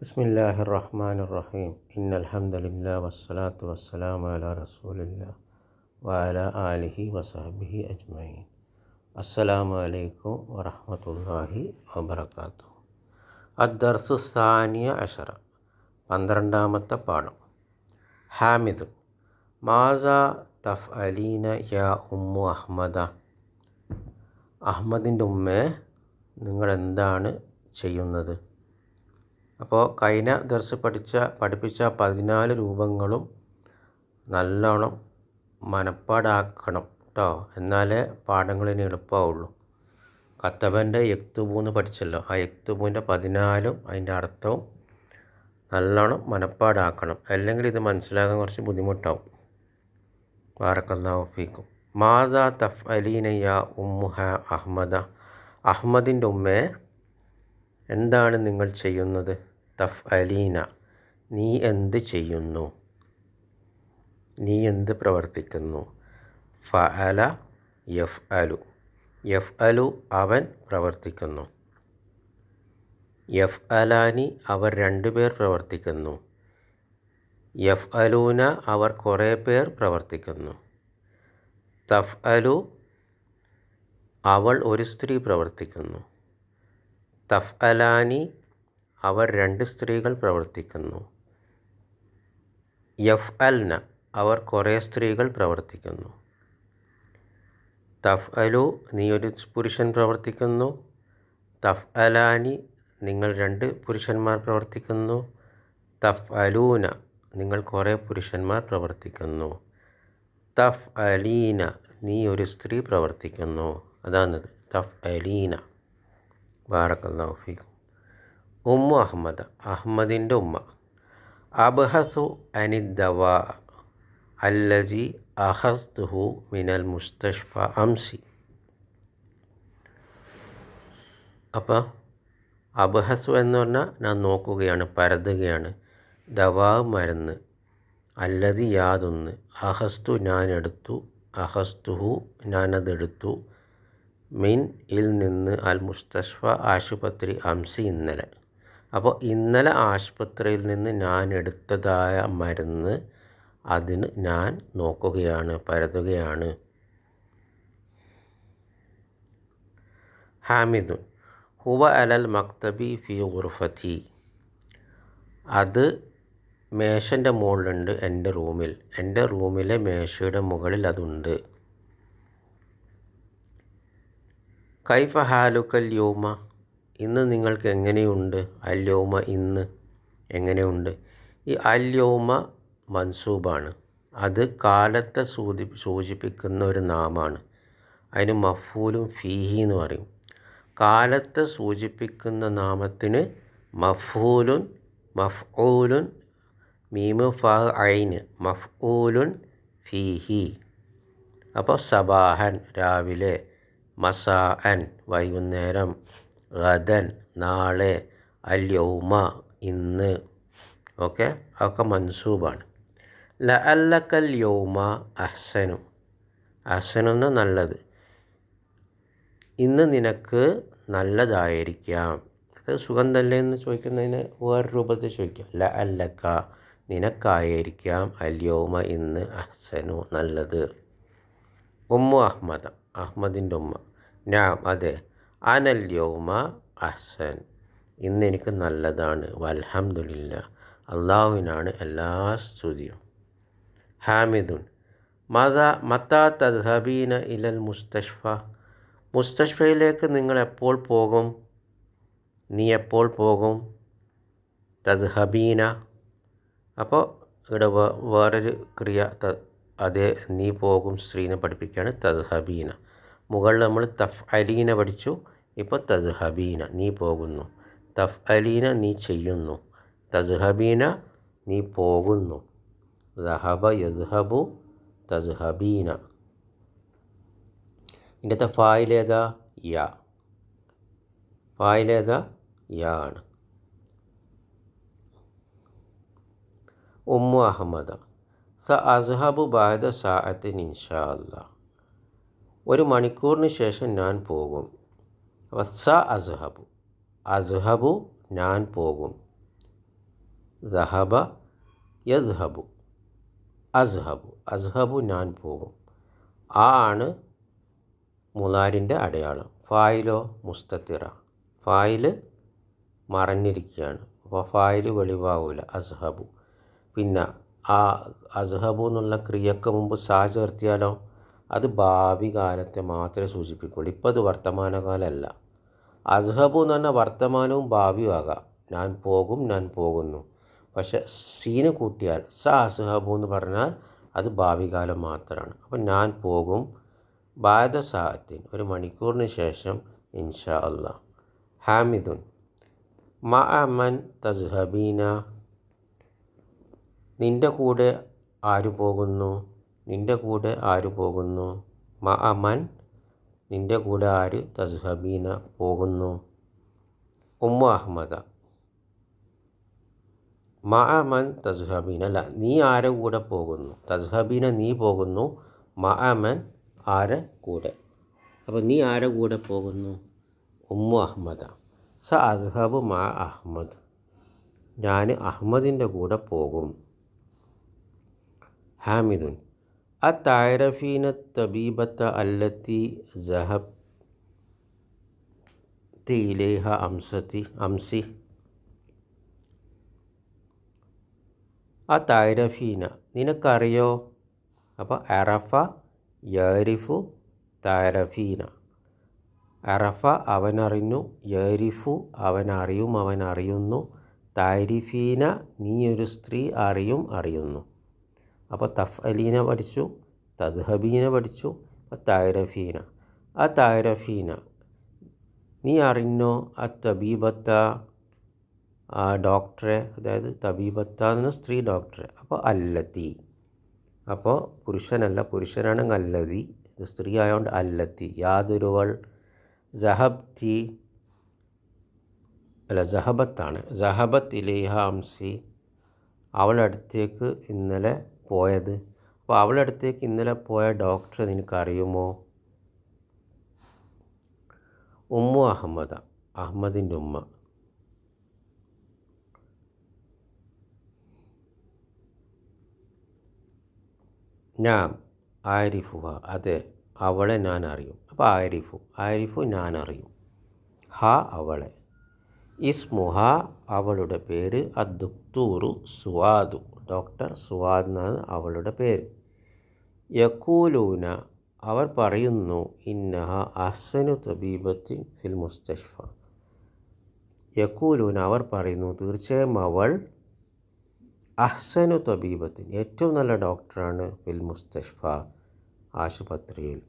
ബിസ്മില്ലാഹി റഹ്മാൻ റഹീം ഇന്ന അലഹമ്മദില്ല വസ്സലാത്തു വസ്സലാം അല റസൂലില്ല വാല ആലിഹി വസാബിഹി അജ്മൈൻ അസ്സലാമു അലൈക്കും വറഹമത്തല്ലാഹി വബർക്കാത്തു അദ്ദർസു സാനിയ അഷറ പന്ത്രണ്ടാമത്തെ പാഠം. ഹാമിദ് മാസ തഫ് അലീന യാ ഉമ്മു അഹമ്മദ അഹമ്മദിന്റെ ഉമ്മയെ നിങ്ങളെന്താണ് ചെയ്യുന്നത്? അപ്പോൾ കഴിഞ്ഞ ദർസ് പഠിച്ച പഠിപ്പിച്ച പതിനാല് രൂപങ്ങളും നല്ലോണം മനപ്പാടാക്കണം കേട്ടോ എന്നാലേ പാഠങ്ങളിന് എളുപ്പമാവുള്ളൂ കത്തബന്റെ യക്തുബൂന്ന് പഠിച്ചല്ലോ. ആ യക്തുബൂന്റെ പതിനാലും അതിന്റെ അർത്ഥവും നല്ലോണം മനപ്പാടാക്കണം. അല്ലെങ്കിൽ ഇത് മനസ്സിലാക്കാൻ കുറച്ച് ബുദ്ധിമുട്ടാവും. വാറക്കല്ലാഹു ഫീക്കും. മാതാ തഫ് അലീനയ്യ ഉമ്മുഹ അഹമ്മദ അഹമ്മദിന്റെ ഉമ്മയെ എന്താണ് നിങ്ങൾ ചെയ്യുന്നത്? തഫ് അലീന നീ എന്ത് ചെയ്യുന്നു? നീ എന്ത് പ്രവർത്തിക്കുന്നു? ഫഅല അല യഫ് അലു യഫ് അലു അവൻ പ്രവർത്തിക്കുന്നു. യഫ് അലാനി അവർ രണ്ടുപേർ പ്രവർത്തിക്കുന്നു. യഫ് അലൂന അവർ കുറേ പേർ പ്രവർത്തിക്കുന്നു. തഫ് അലു അവൾ ഒരു സ്ത്രീ പ്രവർത്തിക്കുന്നു. തഫ് അലാനി അവർ രണ്ട് സ്ത്രീകൾ പ്രവർത്തിക്കുന്നു. യഫ് അൽന അവർ കുറേ സ്ത്രീകൾ പ്രവർത്തിക്കുന്നു. തഫ് അലു നീ ഒരു പുരുഷൻ പ്രവർത്തിക്കുന്നു. തഫ് അലാനി നിങ്ങൾ രണ്ട് പുരുഷന്മാർ പ്രവർത്തിക്കുന്നു. തഫ് അലൂന നിങ്ങൾ കുറേ പുരുഷന്മാർ പ്രവർത്തിക്കുന്നു. തഫ് അലീന നീ ഒരു സ്ത്രീ പ്രവർത്തിക്കുന്നു. അതാണത് തഫ് അലീന ബാറക്കല്ലാഹു ഉമ്മു അഹമ്മദ് അഹമ്മദിന്റെ ഉമ്മ. അബ്ഹസു അനിദ്ദവ അല്ലജി അഹസ്തുഹു മിനൽ മുസ്തഷ്ഫ അംസി. അപ്പോൾ അബ്ഹസു എന്ന് പറഞ്ഞാൽ ഞാൻ നോക്കുകയാണ് പരതുകയാണ്. ദവാ മരുന്ന് അല്ലതി യാതൊന്ന് അഹസ്തു ഞാൻ എടുത്തു അഹസ്തുഹു ഞാനതെടുത്തു മിൻ ഇൽ നിന്ന് അൽ മുസ്തഷ്ഫ ആശുപത്രി അംസി ഇന്നലെ. അപ്പോൾ ഇന്നലെ ആശുപത്രിയിൽ നിന്ന് ഞാൻ എടുത്തതായ മരുന്ന് അതിന് ഞാൻ നോക്കുകയാണ് പരതുകയാണ്. ഹാമിദ് ഹുവ അലൽ മക്തബി ഫി ഗുർഫത്തി. അത് മേശന്റെ മുകളിലുണ്ട് എന്റെ റൂമിൽ. എന്റെ റൂമിലെ മേശയുടെ മുകളിൽ അതുണ്ട്. കൈഫ ഹാലുക്കൽ യോമ? ഇന്ന് നിങ്ങൾക്ക് എങ്ങനെയുണ്ട്? അല്യോമ ഇന്ന് എങ്ങനെയുണ്ട്? ഈ അല്യോമ മൻസൂബാണ്. അത് കാലത്തെ സൂചി സൂചിപ്പിക്കുന്ന ഒരു നാമാണ്. അതിന് മഫൂലും ഫീഹി എന്ന് പറയും. കാലത്തെ സൂചിപ്പിക്കുന്ന നാമത്തിന് മഫൂലുൻ മഫ്ഊലുൻ മീമു ഫ ഐന് മഫ്ഊലുൻ ഫീഹി. അപ്പോൾ സബാഹൻ രാവിലെ മസാഅൻ വൈകുന്നേരം ഗദൻ നാളെ അൽ യൗമ ഇന്ന്. ഓക്കെ? അതൊക്കെ മൻസൂബാണ്. ല അല്ലക്കൽ യൗമ അഹ്സനു. അഹ്സനെന്ന് നല്ലത്. ഇന്ന് നിനക്ക് നല്ലതായിരിക്കാം. അത് തന്നെ എന്ന് ചോദിക്കുന്നതിന് വേറെ രൂപത്തിൽ ചോദിക്കാം. ല അല്ലക്ക നിനക്കായിരിക്കാം അല്യോമ ഇന്ന് അഹ്സനു നല്ലത്. ഉമ്മു അഹമ്മദ അഹമ്മദിന്റെ ഉമ്മ. ഞാൻ അതെ. അനൽ യോമ അഹ്സൻ. ഇന്നെനിക്ക് നല്ലതാണ്. വൽഹംദുലില്ല. അള്ളാഹുവിനാണ് എല്ലാ സ്തുതിയും. ഹാമിദുൻ. മത മത്താ തദ്ഹബീന ഇലൽ മുസ്തഷ്ഫ. മുസ്തഷ്ഫയിലേക്ക് നിങ്ങൾ എപ്പോൾ പോകും? നീ എപ്പോൾ പോകും? തദ്ഹബീന. അപ്പോൾ ഇവിടെ വേറൊരു ക്രിയ ത അതേ നീ പോകും സ്ത്രീനെ പഠിപ്പിക്കുകയാണ് തദ്ഹബീന. മുകളിൽ നമ്മൾ തഫ് അലീന പഠിച്ചു. ഇപ്പോൾ തസ്ഹബീന നീ പോകുന്നു. തഫ് അലീന നീ ചെയ്യുന്നു. തസ്ഹബീന നീ പോകുന്നു. ദഹബ യദ്ഹബു തസ്ഹബീന. ഇതിന്റെ ഫായിലേതാ യാ. ഫായിലേതാ യാ ആണ്. ഉമ്മു അഹമ്മദ. സ അസ്ഹബു ബാദ സാഅത്തിൻ ഇൻഷാ അല്ലാ ഒരു മണിക്കൂറിന് ശേഷം ഞാൻ പോകും. അപ്പോൾ അസഹബു. അസ്ഹബു ഞാൻ പോകും. ദഹബ യദ്ഹബു അസ്ഹബു. അസ്ഹബു ഞാൻ പോകും. ആ ആണ് മുലാരിന്റെ അടയാളം. ഫായിലോ മുസ്തത്തിറ. ഫായിൽ മറഞ്ഞിരിക്കുകയാണ്. അപ്പോൾ ഫായിൽ വെളിവാകൂല അസ്ഹബു. പിന്നെ ആ അസ്ഹബു എന്നുള്ള ക്രിയക്ക് മുമ്പ് സാ ചേർത്തിയാലോ അത് ഭാവി കാലത്തെ മാത്രമേ സൂചിപ്പിക്കുള്ളൂ. ഇപ്പോൾ അത് വർത്തമാനകാലമല്ല അസ്ഹബു എന്ന് പറഞ്ഞാൽ വർത്തമാനവും ഭാവിയും ആകാം. ഞാൻ പോകും ഞാൻ പോകുന്നു. പക്ഷെ സീന് കൂട്ടിയാൽ സ അസ്ഹബു എന്ന് പറഞ്ഞാൽ അത് ഭാവി കാലം മാത്രമാണ്. അപ്പം ഞാൻ പോകും ബാദ സാഹത്തിൻ ഒരു മണിക്കൂറിന് ശേഷം ഇൻഷാ അല്ല ഹാമിദുൻ മ അമൻ തസ്ഹബീന നിന്റെ കൂടെ ആര് പോകുന്നു? നിന്റെ കൂടെ ആര് പോകുന്നു? മഅമൻ നിന്റെ കൂടെ ആര് തസ്ഹബീന പോകുന്നു? ഉമ്മ അഹമ്മദ. മഅമൻ തസ്ഹബീന അല്ല നീ ആരെ കൂടെ പോകുന്നു? തസ്ഹബീന നീ പോകുന്നു മഅമൻ ആരെ കൂടെ? അപ്പോൾ നീ ആരെ കൂടെ പോകുന്നു? ഉമ്മു അഹമ്മദ. സ അസ്ഹബ് മാ അഹമ്മദ്. ഞാൻ അഹമ്മദിന്റെ കൂടെ പോകും. ഹാമിദുൻ. അത്തായറഫീന തബീബത്ത അല്ലത്തി ജഹബ് തീലേഹ അംസത്തി അംസി. ആ നിനക്കറിയോ? അപ്പോൾ അറഫ യരിഫു തായരഫീന. അറഫ അവനറിഞ്ഞു യരിഫു അവനറിയും അവനറിയുന്നു. താരിഫീന നീ ഒരു സ്ത്രീ അറിയും അറിയുന്നു. അപ്പോൾ തഫ് അലീന പഠിച്ചു തദ്ഹബീന പഠിച്ചു അപ്പോൾ തായരഫീന. ആ നീ അറിഞ്ഞോ ആ തബീബത്ത ആ ഡോക്ടറെ? അതായത് തബീബത്ത എന്ന സ്ത്രീ ഡോക്ടറെ. അപ്പോൾ അല്ലത്തി. അപ്പോൾ പുരുഷനല്ല പുരുഷനാണെങ്കിൽ അല്ലതി. ഇത് സ്ത്രീ ആയതുകൊണ്ട് അല്ലത്തി. യാതൊരുവൾ ജഹബ്തി അല്ല ജഹബത്താണ് ജഹബത്ത് ഇലേഹ അംസി. അവളുടെ അടുത്തേക്ക് ഇന്നലെ പോയത്. അപ്പോൾ അവളുടെ അടുത്തേക്ക് ഇന്നലെ പോയ ഡോക്ടറെ നിനക്കറിയുമോ? ഉമ്മു അഹമ്മദ. അഹമ്മദിന്റെ ഉമ്മ. ഞാൻ ആരിഫുഹ. അതെ അവളെ ഞാൻ അറിയും അപ്പോൾ ആരിഫു ആരിഫു ഞാൻ അറിയും ഹാ അവളെ. ഇസ്മുഹ അവളുടെ പേര് അദ്ദുക്തൂറു സുവാദു. ഡോക്ടർ സുവാദ് എന്നാണ് അവളുടെ പേര്. യക്കൂലൂന അവർ പറയുന്നു ഇന്നഹ അഹ്സനു തബീബത്തിൻ ഫിൽ മുസ്തഷ്ഫ. യക്കൂലൂന അവർ പറയുന്നു തീർച്ചയായും അവൾ അഹ്സനു തബീബത്തിൻ ഏറ്റവും നല്ല ഡോക്ടറാണ് ഫിൽ മുസ്തഷ്ഫ ആശുപത്രിയിൽ.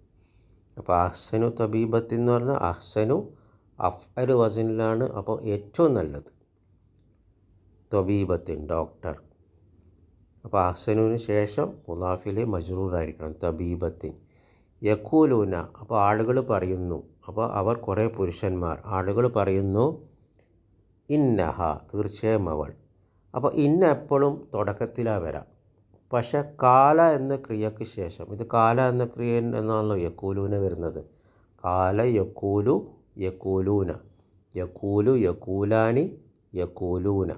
അപ്പോൾ അഹ്സനു തബീബത്തിൻ എന്ന് പറഞ്ഞാൽ അഹ്സനു അഫ്അൽ വസനിലാണ് അപ്പോൾ ഏറ്റവും നല്ലത്. തബീബത്തിൻ ഡോക്ടർ. അപ്പോൾ അഹ്സനുവിന് ശേഷം മുലാഫിൽ മജ്റൂറായിരിക്കണം തബീബത്തിൻ. യഖൂലൂന അപ്പോൾ ആളുകൾ പറയുന്നു അപ്പോൾ അവർ കുറേ പുരുഷന്മാർ ആളുകൾ പറയുന്നു ഇന്നഹ തീർച്ചയായും അവൾ. അപ്പോൾ ഇന്ന എപ്പോഴും തുടക്കത്തിലാണ് വരാം. പക്ഷേ കാല എന്ന ക്രിയക്ക് ശേഷം ഇത് കാല എന്ന ക്രിയ എന്നാണല്ലോ യക്കൂലൂന വരുന്നത്. കാല യക്കൂലു യക്കൂലൂന യക്കൂലു യക്കൂലാനി യക്കൂലൂന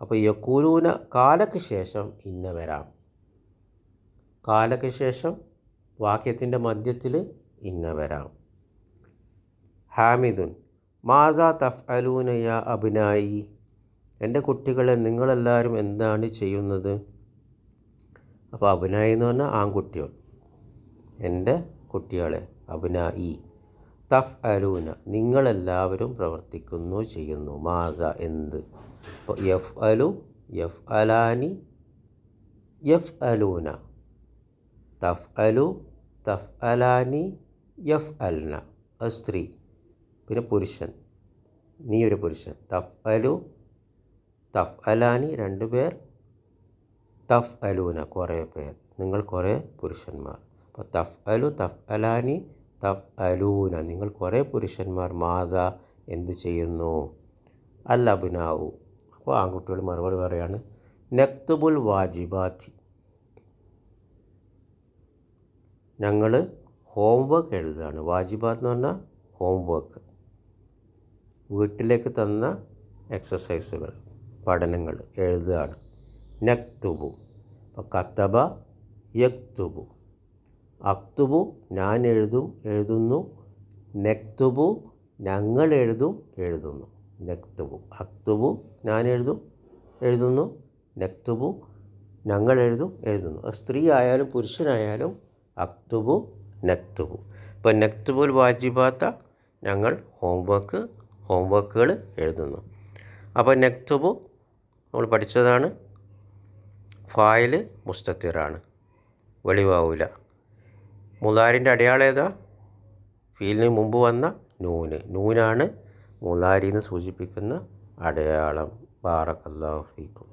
അപ്പോൾ യക്കൂലൂന കാലയ്ക്ക് ശേഷം ഇന്ന വരാം. കാലയ്ക്ക് ശേഷം വാക്യത്തിന്റെ മധ്യത്തിൽ ഇന്ന വരാം. ഹാമിദുൻ മാതാ തഫ് അലൂനയ അഭിനായി എന്റെ കുട്ടികളെ നിങ്ങളെല്ലാവരും എന്താണ് ചെയ്യുന്നത്? അപ്പോൾ അഭിനായി എന്ന് പറഞ്ഞാൽ ആൺകുട്ടികൾ. എന്റെ കുട്ടികളെ അഭിനായി തഫ് അലൂന നിങ്ങളെല്ലാവരും പ്രവർത്തിക്കുന്നു ചെയ്യുന്നു. മാസ എന്ത്? അപ്പോൾ യഫ് അലു യഫ് അലാനി യഫ് അലൂന തഫ് അലു തഫ് അലാനി യഫ് അൽന സ്ത്രീ പിന്നെ പുരുഷൻ. നീ ഒരു പുരുഷൻ. തഫ് അലു തഫ് അലാനി രണ്ട് പേർ തഫ് അലൂന കുറേ പേർ. നിങ്ങൾ കുറേ പുരുഷന്മാർ. അപ്പോൾ തഫ് അലു തഫ് അലാനി തഫ് നിങ്ങൾ കുറേ പുരുഷന്മാർ മാത എന്ത് ചെയ്യുന്നു? അൽ അബിനാവു അപ്പോൾ ആൺകുട്ടികൾ മറുപടി പറയാണ് നക്തുബുൽ വാജിബാത്തി. ഞങ്ങൾ ഹോംവർക്ക് എഴുതുകയാണ് വാജിബാത്ത് എന്ന് പറഞ്ഞാൽ ഹോംവർക്ക് വീട്ടിലേക്ക് തന്ന എക്സസൈസുകൾ പഠനങ്ങൾ എഴുതുകയാണ് നക്തുബു. അപ്പോൾ കത്തബ യക്തുബു. അക്തുബു ഞാൻ എഴുതും എഴുതുന്നു. നെക്തുബു ഞങ്ങൾ എഴുതും എഴുതുന്നു. നെക്തുബു. അക്തുബു ഞാൻ എഴുതും എഴുതുന്നു. നെക്തുബു ഞങ്ങൾ എഴുതും എഴുതുന്നു. സ്ത്രീ ആയാലും പുരുഷനായാലും അക്തുബു നെക്തുബു. ഇപ്പം നെക്തുബുൽ വാജിബാത്ത ഞങ്ങൾ ഹോംവർക്ക് ഹോംവർക്കുകൾ എഴുതുന്നു. അപ്പോൾ നെക്തുബു നമ്മൾ പഠിച്ചതാണ്. ഫായിൽ മുസ്തത്തിറാണ്. വെളിവാവില്ല മുലാരിന്റെ അടയാളം ഏതാ? ഫീലിന് മുമ്പ് വന്ന നൂന്. നൂനാണ് മുലാരിന്ന് സൂചിപ്പിക്കുന്ന അടയാളം. ബാറക്കല്ലാഹു ഫീക്കും.